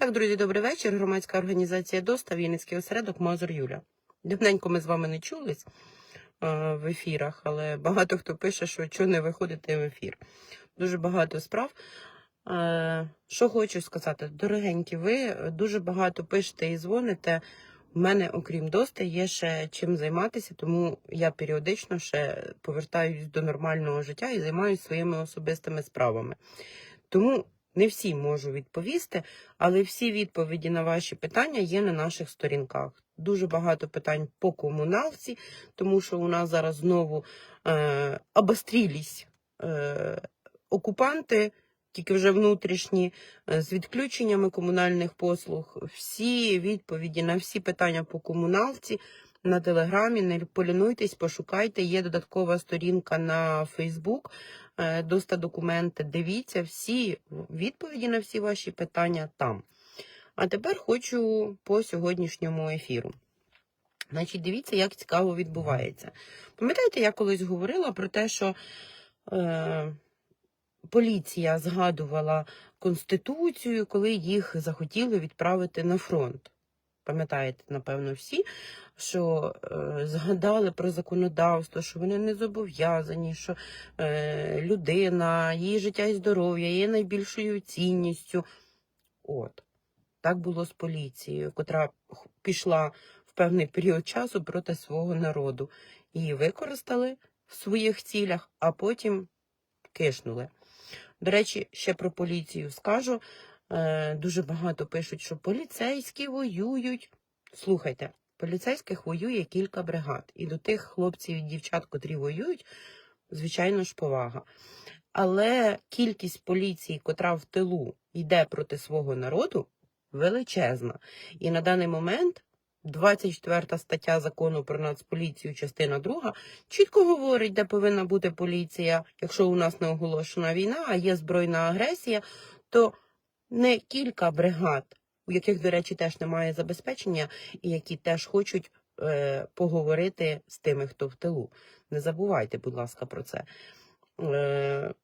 Так, друзі, добрий вечір. Громадська організація ДОСТА, Вінницький осередок, Мазур Юля. Давненько ми з вами не чулись е, в ефірах, але багато хто пише, що чого не виходите в ефір. Дуже багато справ. Е, Що хочу сказати, дорогенькі, ви дуже багато пишете і дзвоните. У мене, окрім ДОСТа, є ще чим займатися, тому я періодично ще повертаюсь до нормального життя і займаюся своїми особистими справами. Тому не всі можу відповісти, але всі відповіді на ваші питання є на наших сторінках. Дуже багато питань по комуналці, тому що у нас зараз знову е, обострілись е, окупанти, тільки вже внутрішні, е, з відключеннями комунальних послуг. Всі відповіді на всі питання по комуналці на телеграмі. Не полінуйтесь, пошукайте. Є додаткова сторінка на Фейсбук. Е, Доста документи. Дивіться всі відповіді на всі ваші питання там. А тепер хочу по сьогоднішньому ефіру. Значить, дивіться, як цікаво відбувається. Пам'ятаєте, я колись говорила про те, що е, поліція згадувала Конституцію, коли їх захотіли відправити на фронт. Пам'ятаєте, напевно, всі, що е, згадали про законодавство, що вони не зобов'язані, що е, людина, її життя і здоров'я є найбільшою цінністю. От. Так було з поліцією, котра пішла в певний період часу проти свого народу. Її використали в своїх цілях, а потім кишнули. До речі, ще про поліцію скажу. Е, дуже багато пишуть, що поліцейські воюють. Слухайте, поліцейських воює кілька бригад. І до тих хлопців і дівчат, котрі воюють, звичайно ж, повага. Але кількість поліції, котра в тилу йде проти свого народу, величезна. І на даний момент 24 стаття закону про нацполіцію, частина 2, чітко говорить, де повинна бути поліція, якщо у нас не оголошена війна, а є збройна агресія, то не кілька бригад, у яких, до речі, теж немає забезпечення, і які теж хочуть е, поговорити з тими, хто в тилу. Не забувайте, будь ласка, про це. Е,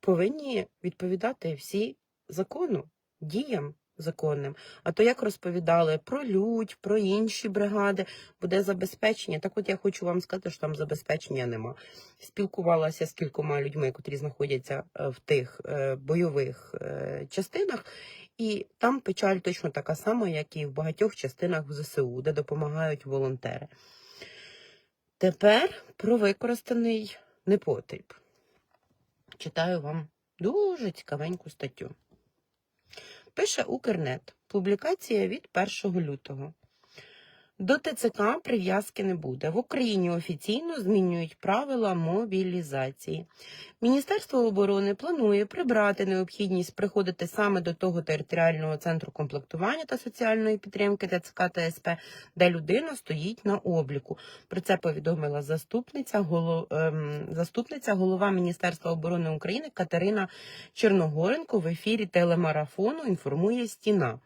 повинні відповідати всі закону, діям законним. А то як розповідали про лють, про інші бригади, буде забезпечення. Так от я хочу вам сказати, що там забезпечення нема. Спілкувалася з кількома людьми, котрі знаходяться е, в тих е, бойових е, частинах, і там печаль точно така сама, як і в багатьох частинах в ЗСУ, де допомагають волонтери. Тепер про використаний непотріб. Читаю вам дуже цікавеньку статтю. Пише Укрнет. Публікація від 1 лютого. До ТЦК прив'язки не буде. В Україні офіційно змінюють правила мобілізації. Міністерство оборони планує прибрати необхідність приходити саме до того територіального центру комплектування та соціальної підтримки ТЦК та СП, де людина стоїть на обліку. Про це повідомила заступниця, голо, ем, заступниця голова Міністерства оборони України Катерина Чорногоренко в ефірі телемарафону інформує стіна.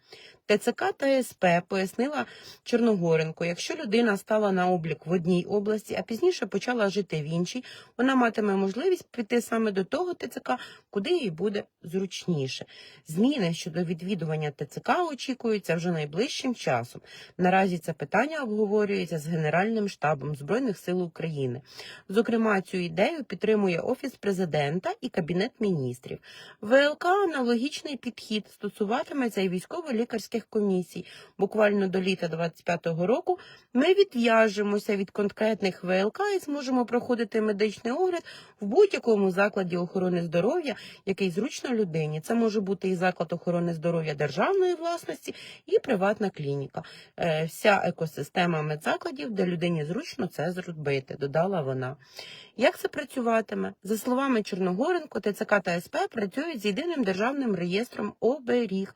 ТЦК та СП пояснила Чорногоренко, якщо людина стала на облік в одній області, а пізніше почала жити в іншій, вона матиме можливість піти саме до того ТЦК, куди їй буде зручніше. Зміни щодо відвідування ТЦК очікуються вже найближчим часом. Наразі це питання обговорюється з Генеральним штабом Збройних сил України. Зокрема, цю ідею підтримує Офіс президента і Кабінет міністрів. ВЛК аналогічний підхід стосуватиметься і військово-лікарських комісій. Буквально до літа 25-го року ми відв'яжемося від конкретних ВЛК і зможемо проходити медичний огляд в будь-якому закладі охорони здоров'я, який зручно людині. Це може бути і заклад охорони здоров'я державної власності, і приватна клініка. Е, Вся екосистема медзакладів, де людині зручно це зробити, додала вона. Як це працюватиме? За словами Чорногоренко, ТЦК та СП працюють з єдиним державним реєстром оберіг.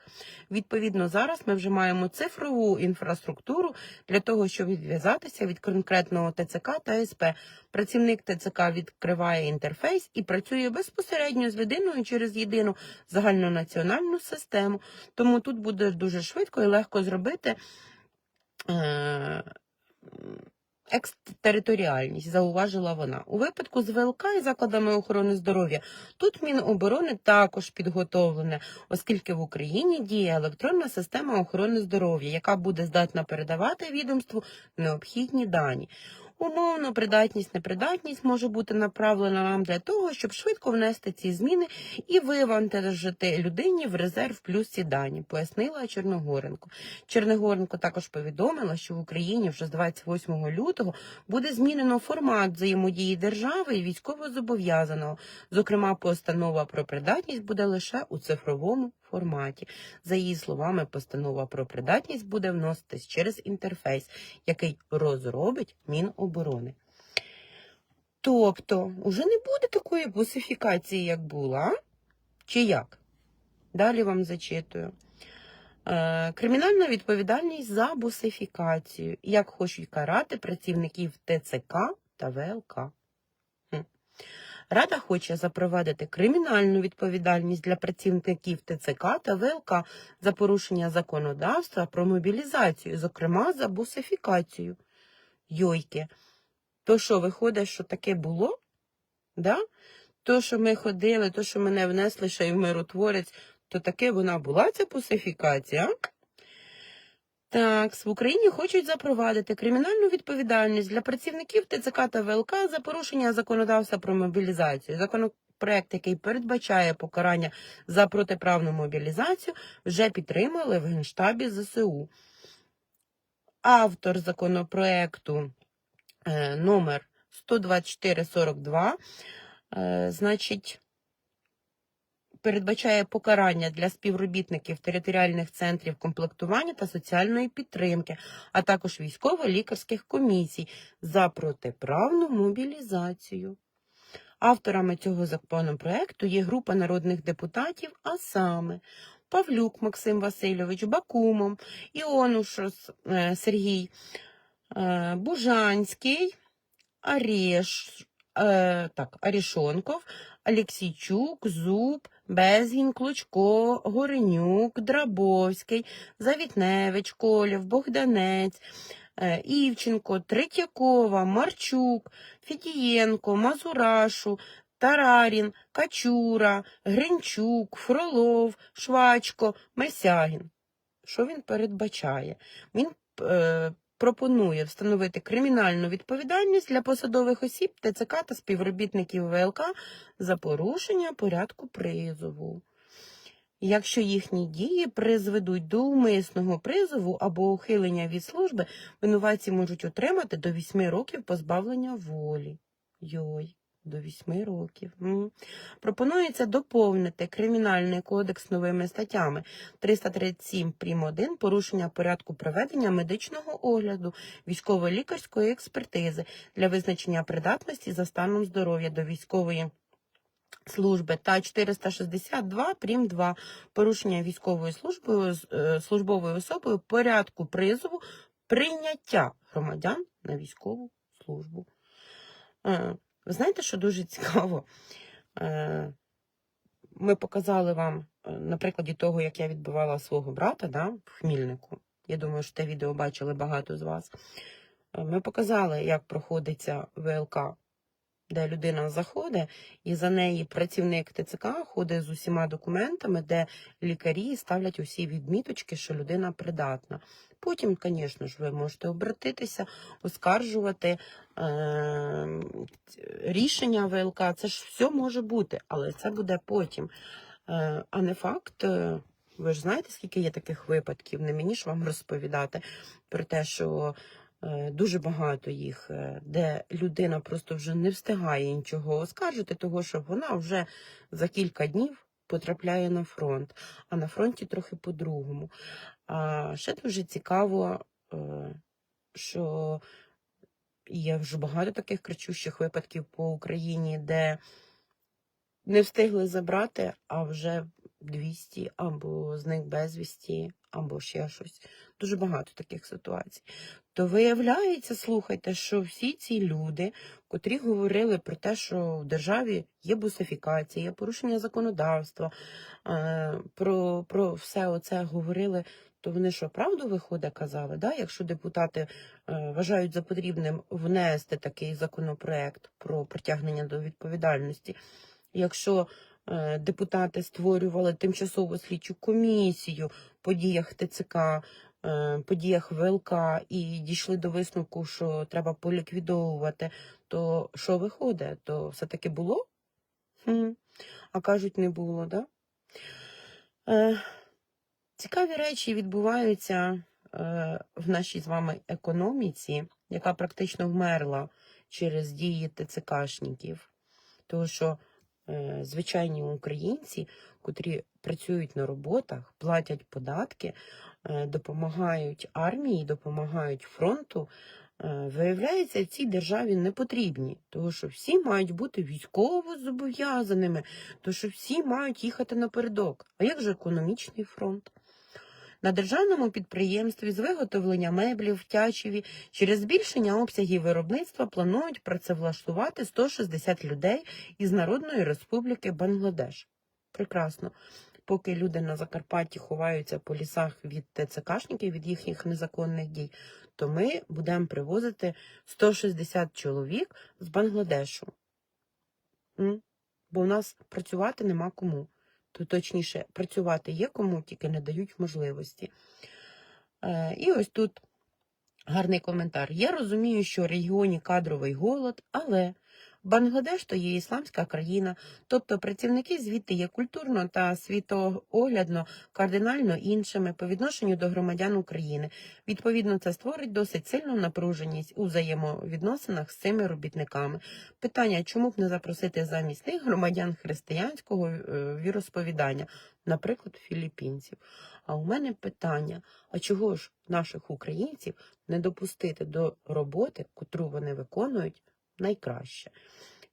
Відповідно, зараз ми вже маємо цифрову інфраструктуру для того, щоб відв'язатися від конкретного ТЦК та СП. Працівник ТЦК відкриває інтерфейс і працює безпосередньо з людиною через єдину загальнонаціональну систему. Тому тут буде дуже швидко і легко зробити. Екстериторіальність, зауважила вона. У випадку з ВЛК і закладами охорони здоров'я тут Міноборони також підготовлене, оскільки в Україні діє електронна система охорони здоров'я, яка буде здатна передавати відомству необхідні дані. Умовно, придатність, непридатність може бути направлена нам для того, щоб швидко внести ці зміни і вивантажити людині в резерв плюс ці дані, пояснила Чорногоренко. Черногоренко також повідомила, що в Україні вже з 28 лютого буде змінено формат взаємодії держави і військовозобов'язаного. Зокрема, постанова про придатність буде лише у цифровому форматі. За її словами, постанова про придатність буде вноситись через інтерфейс, який розробить Міноборони. Тобто, уже не буде такої бусифікації, як була, чи як? Далі вам зачитую. Е, Кримінальна відповідальність за бусифікацію. Як хочуть карати працівників ТЦК та ВЛК. Рада хоче запровадити кримінальну відповідальність для працівників ТЦК та ВЛК за порушення законодавства про мобілізацію, зокрема за бусифікацію. Йойки. То що, виходить, що таке було? Да? То, що ми ходили, то, що мене внесли ще й в миротворець, то таке вона була ця бусифікація? Так, в Україні хочуть запровадити кримінальну відповідальність для працівників ТЦК та ВЛК за порушення законодавства про мобілізацію. Законопроект, який передбачає покарання за протиправну мобілізацію, вже підтримали в Генштабі ЗСУ. Автор законопроекту е, номер 12442, е, значить, передбачає покарання для співробітників територіальних центрів комплектування та соціальної підтримки, а також військово-лікарських комісій за протиправну мобілізацію. Авторами цього законопроекту є група народних депутатів, а саме Павлюк Максим Васильович, Бакумов, Іонушос е, Сергій, е, Бужанський, Ареш, е, так, Арішонков, Алексійчук, Зуб, Безгін, Клочко, Горенюк, Драбовський, Завітневич, Колєв, Богданець, е, Івченко, Третьякова, Марчук, Фідієнко, Мазурашу, Тарарін, Качура, Гринчук, Фролов, Швачко, Месягін. Що він передбачає? Він е, пропонує встановити кримінальну відповідальність для посадових осіб ТЦК та співробітників ВЛК за порушення порядку призову. Якщо їхні дії призведуть до умисного призову або ухилення від служби, винуватці можуть отримати до 8 років позбавлення волі. Йой, до 8 років. Пропонується доповнити Кримінальний кодекс новими статтями 337 прим. 1 порушення порядку проведення медичного огляду, військово-лікарської експертизи для визначення придатності за станом здоров'я до військової служби та 462 прим. 2 порушення військовою службою е, службовою особою порядку призову прийняття громадян на військову службу. Ви знаєте, що дуже цікаво? Е, Ми показали вам е, на прикладі того, як я відбивала свого брата да, в Хмільнику. Я думаю, що те відео бачили багато з вас. Е, Ми показали, як проходиться ВЛК, де людина заходить, і за неї працівник ТЦК ходить з усіма документами, де лікарі ставлять усі відміточки, що людина придатна. Потім, звісно ж, ви можете обратитися, оскаржувати е- рішення ВЛК. Це ж все може бути, але це буде потім. Е, а не факт. е, Ви ж знаєте, скільки є таких випадків, не мені ж вам розповідати про те, що дуже багато їх, е, де людина просто вже не встигає нічого оскаржити, того що вона вже за кілька днів потрапляє на фронт, а на фронті трохи по-другому. А ще дуже цікаво, е, що є вже багато таких кричущих випадків по Україні, де не встигли забрати, а вже 200, або зник безвісті, або ще щось. Дуже багато таких ситуацій. То виявляється, слухайте, що всі ці люди, котрі говорили про те, що в державі є бусифікація, є порушення законодавства, е, про, про все оце говорили, то вони що, правду виходить, казали? Да? Якщо депутати е, вважають за потрібним внести такий законопроект про притягнення до відповідальності, якщо депутати створювали тимчасову слідчу комісію по діях ТЦК, е, по діях ВЛК і дійшли до висновку, що треба поліквідовувати, то що виходить? То все-таки було? Хм. А кажуть, не було, да? Е, цікаві речі відбуваються е, в нашій з вами економіці, яка практично вмерла через дії ТЦКшників. Тому що е, звичайні українці, котрі працюють на роботах, платять податки, е, допомагають армії, допомагають фронту, е, виявляється, цій державі не потрібні, тому що всі мають бути військово зобов'язаними, тому що всі мають їхати напередок. А як же економічний фронт? На державному підприємстві з виготовлення меблів в Тячеві через збільшення обсягів виробництва планують працевлаштувати 160 людей із Народної Республіки Бангладеш. Прекрасно. Поки люди на Закарпатті ховаються по лісах від ТЦКшників, від їхніх незаконних дій, то ми будемо привозити 160 чоловік з Бангладешу. Бо в нас працювати нема кому. То точніше, працювати є кому, тільки не дають можливості. Е, і ось тут гарний коментар. Я розумію, що в регіоні кадровий голод, але Бангладеш то є ісламська країна, тобто працівники звідти є культурно та світооглядно кардинально іншими по відношенню до громадян України. Відповідно, це створить досить сильну напруженість у взаємовідносинах з цими робітниками. Питання, чому б не запросити замість них громадян християнського е, віросповідання, наприклад, філіппінців. А у мене питання: а чого ж наших українців не допустити до роботи, котру вони виконують найкраще?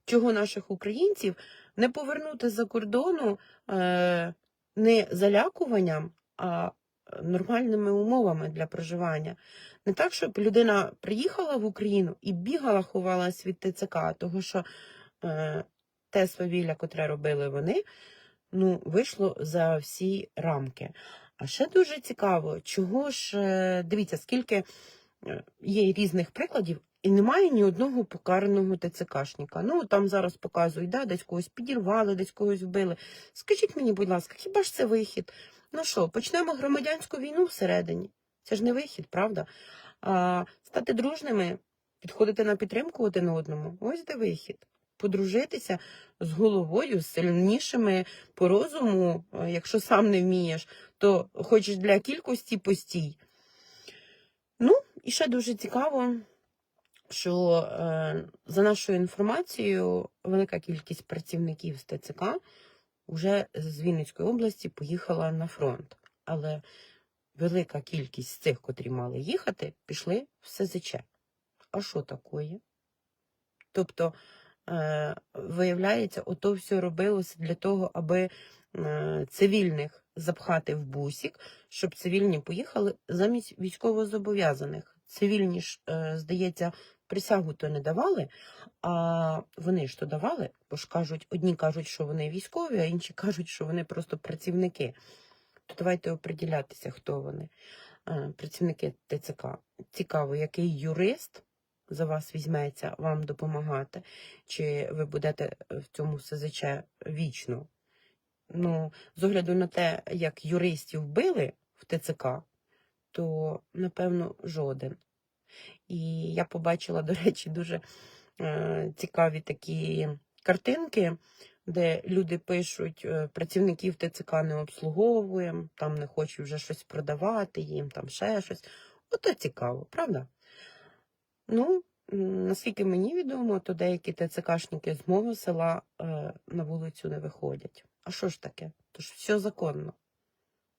Чого наших українців не повернути з-за кордону е, не залякуванням, а нормальними умовами для проживання? Не так, щоб людина приїхала в Україну і бігала, ховалась від ТЦК, того що е, те свавілля, котре робили вони, ну, вийшло за всі рамки. А ще дуже цікаво, чого ж, е, дивіться, скільки е, є різних прикладів, і немає ні одного покараного ТЦКшника. Ну, там зараз показують, да, десь когось підірвали, десь когось вбили. Скажіть мені, будь ласка, хіба ж це вихід? Ну що, почнемо громадянську війну всередині? Це ж не вихід, правда? А стати дружними, підходити на підтримку один одному ось де вихід. Подружитися з головою, з сильнішими по розуму, е, якщо сам не вмієш, то хочеш для кількості постій. Ну, і ще дуже цікаво, що е, за нашою інформацією, велика кількість працівників з ТЦК вже з Вінницької області поїхала на фронт. Але велика кількість з цих, котрі мали їхати, пішли в СЗЧ. А що такое? Тобто, е, виявляється, ото все робилося для того, аби е, цивільних запхати в бусік, щоб цивільні поїхали замість військовозобов'язаних. Цивільні ж, здається, присягу то не давали, а вони ж то давали, бо ж кажуть, одні кажуть, що вони військові, а інші кажуть, що вони просто працівники. То давайте оприділятися, хто вони. Е, Працівники ТЦК. Цікаво, який юрист за вас візьметься вам допомагати, чи ви будете в цьому СЗЧ вічно. Ну, з огляду на те, як юристів вбили в ТЦК, то напевно жоден. І я побачила, до речі, дуже е, цікаві такі картинки, де люди пишуть, е, працівників ТЦК не обслуговуємо, там не хочуть вже щось продавати, їм там ще щось. Ото цікаво, правда? Ну, наскільки мені відомо, то деякі ТЦКшники з мого села е, на вулицю не виходять. А що ж таке? То ж все законно.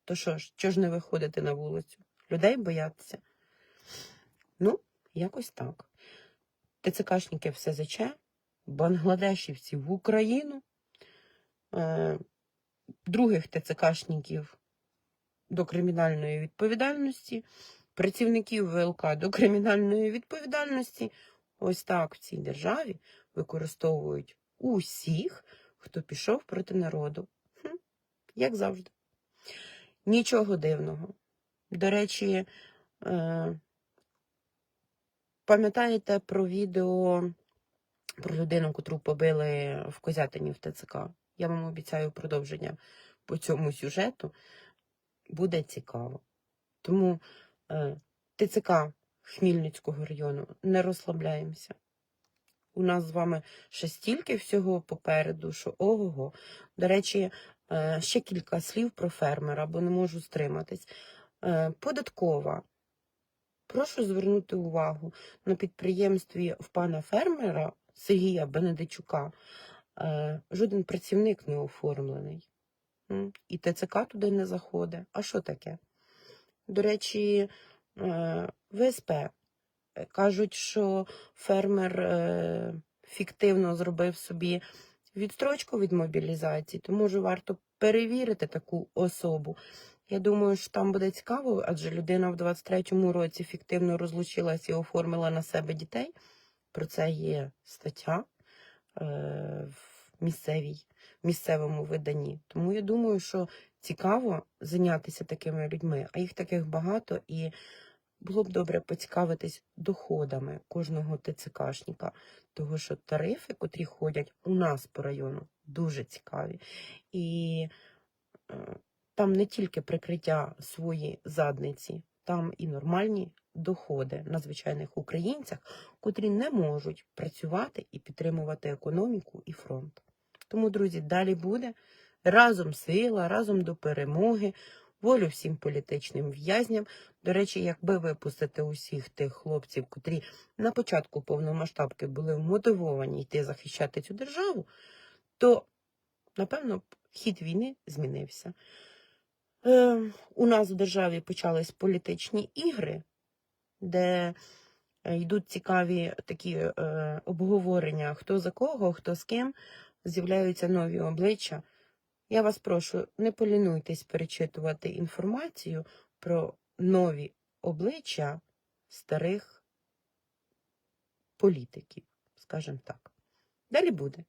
То що ж, чого ж не виходити на вулицю? Людей бояться. Ну, якось так. ТЦКшники в СЗЧ, бангладешівці в Україну. Е, других ТЦКшників до кримінальної відповідальності, працівників ВЛК до кримінальної відповідальності. Ось так в цій державі використовують усіх, хто пішов проти народу. Хм, як завжди. Нічого дивного. До речі, е, пам'ятаєте про відео про людину, котру побили в Козятині в ТЦК? Я вам обіцяю продовження по цьому сюжету. Буде цікаво. Тому е, ТЦК Хмільницького району не розслабляємося. У нас з вами ще стільки всього попереду, що ого-го. До речі, е, ще кілька слів про фермера, бо не можу стриматись. Е, Податкова. Прошу звернути увагу на підприємстві в пана фермера Сергія Бенедичука. е, Жоден працівник не оформлений. І ТЦК туди не заходить. А що таке? До речі, е, ВСП е, кажуть, що фермер фіктивно зробив собі відстрочку від мобілізації, то може варто перевірити таку особу. Я думаю, що там буде цікаво, адже людина в 23-му році фіктивно розлучилась і оформила на себе дітей. Про це є стаття е, в місцевій, місцевому виданні. Тому я думаю, що цікаво зайнятися такими людьми, а їх таких багато, і було б добре поцікавитись доходами кожного ТЦКшника, того що тарифи, котрі ходять у нас по району, дуже цікаві. І е, там не тільки прикриття свої задниці, там і нормальні доходи на звичайних українцях, котрі не можуть працювати і підтримувати економіку і фронт. Тому, друзі, далі буде разом сила, разом до перемоги, волю всім політичним в'язням. До речі, якби випустити усіх тих хлопців, котрі на початку повномасштабки були вмотивовані йти захищати цю державу, то, напевно, хід війни змінився. Е, у нас в державі почались політичні ігри, де е, йдуть цікаві такі е, обговорення, хто за кого, хто з ким, з'являються нові обличчя. Я вас прошу, не полінуйтесь перечитувати інформацію про нові обличчя старих політиків, скажімо так. Далі буде.